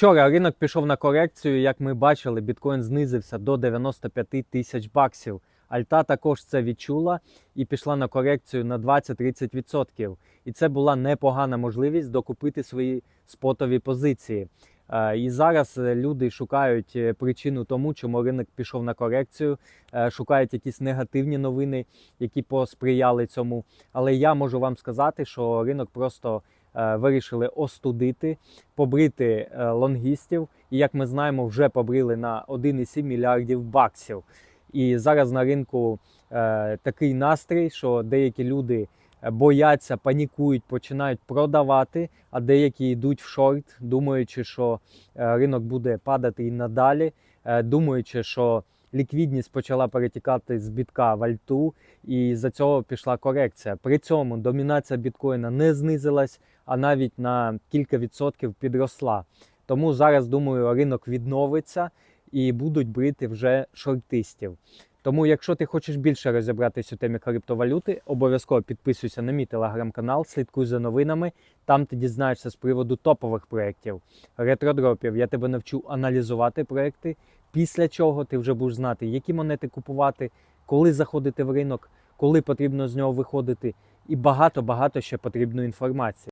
Вчора ринок пішов на корекцію. Як ми бачили, біткоін знизився до 95 тисяч баксів. Альта також це відчула і пішла на корекцію на 20-30%. І це була непогана можливість докупити свої спотові позиції. Е, І зараз е, люди шукають е, причину тому, чому ринок пішов на корекцію, шукають якісь негативні новини, які посприяли цьому. Але я можу вам сказати, що ринок просто вирішили остудити, побрити е, лонгістів. І як ми знаємо, вже побрили на 1,7 мільярдів баксів. І зараз на ринку е, такий настрій, що деякі люди е, бояться, панікують, починають продавати, а деякі йдуть в шорт, думаючи, що е, ринок буде падати і надалі, е, думаючи, що ліквідність почала перетікати з бітка в альту, і за цього пішла корекція. При цьому домінація біткоїна не знизилась, а навіть на кілька відсотків підросла. Тому зараз думаю, ринок відновиться і будуть брити вже шортистів. Тому, якщо ти хочеш більше розібратися у темі криптовалюти, обов'язково підписуйся на мій телеграм-канал, слідкуй за новинами. Там ти дізнаєшся з приводу топових проєктів, ретродропів. Я тебе навчу аналізувати проєкти, після чого ти вже будеш знати, які монети купувати, коли заходити в ринок, коли потрібно з нього виходити, і багато-багато ще потрібної інформації.